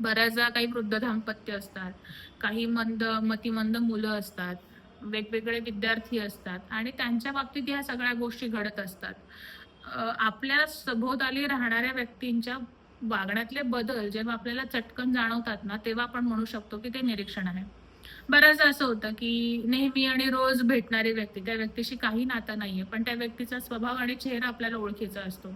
बऱ्याचदा काही वृद्ध दाम्पत्य असतात काही मंद मतिमंद मुलं असतात वेगवेगळे विद्यार्थी असतात आणि त्यांच्या बाबतीत ह्या सगळ्या गोष्टी घडत असतात. आपल्या सभोवताली राहणाऱ्या व्यक्तींच्या वागण्यातले बदल जेव्हा आपल्याला चटकन जाणवतात ना तेव्हा आपण म्हणू शकतो की ते निरीक्षण आहे. बऱ्याचदा असं होतं की नेहमी आणि रोज भेटणारी व्यक्ती त्या व्यक्तीशी काही नाता नाहीये पण त्या व्यक्तीचा स्वभाव आणि चेहरा आपल्याला ओळखीचा असतो.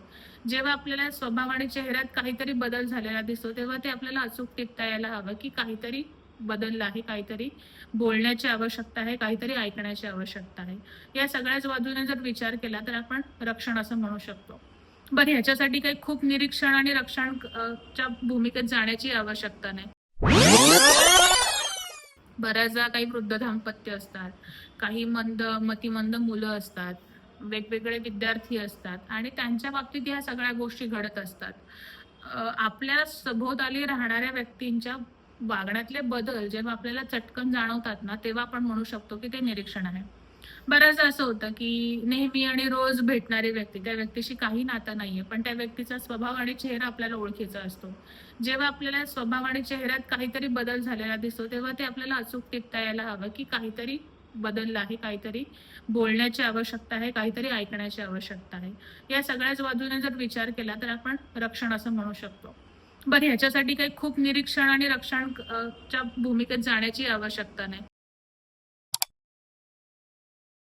जेव्हा आपल्याला स्वभाव आणि चेहऱ्यात काहीतरी बदल झालेला दिसतो तेव्हा ते आपल्याला अचूक टिपता यायला हवं की काहीतरी बदललं आहे काहीतरी बोलण्याची आवश्यकता आहे काहीतरी ऐकण्याची आवश्यकता आहे. या सगळ्याच बाजूने जर विचार केला तर आपण रक्षण असं म्हणू शकतो. बरं ह्याच्यासाठी काही खूप निरीक्षण आणि रक्षण च्या भूमिकेत जाण्याची आवश्यकता नाही. बऱ्याचदा काही वृद्ध दाम्पत्य असतात काही मंद मतिमंद मुलं असतात वेगवेगळे विद्यार्थी असतात आणि त्यांच्या बाबतीत ह्या सगळ्या गोष्टी घडत असतात. आपल्या सभोवताली राहणाऱ्या व्यक्तींच्या वागण्यातले बदल जेव्हा आपल्याला चटकन जाणवतात ना तेव्हा आपण म्हणू शकतो की ते निरीक्षण आहे. बऱ्याचदा असं होतं की नेहमी आणि रोज भेटणारी व्यक्ती त्या व्यक्तीशी काही नातं नाहीये पण त्या व्यक्तीचा स्वभाव आणि चेहरा आपल्याला ओळखीचा असतो. जेव्हा आपल्याला स्वभाव आणि चेहऱ्यात काहीतरी बदल झालेला दिसतो तेव्हा ते आपल्याला अचूक टिपता यायला हवं की काहीतरी बदललं आहे काहीतरी बोलण्याची आवश्यकता आहे काहीतरी ऐकण्याची आवश्यकता आहे. या सगळ्याच बाजूने जर विचार केला तर आपण रक्षण असं म्हणू शकतो. बरं ह्याच्यासाठी काही खूप निरीक्षण आणि रक्षण च्या भूमिकेत जाण्याची आवश्यकता नाही.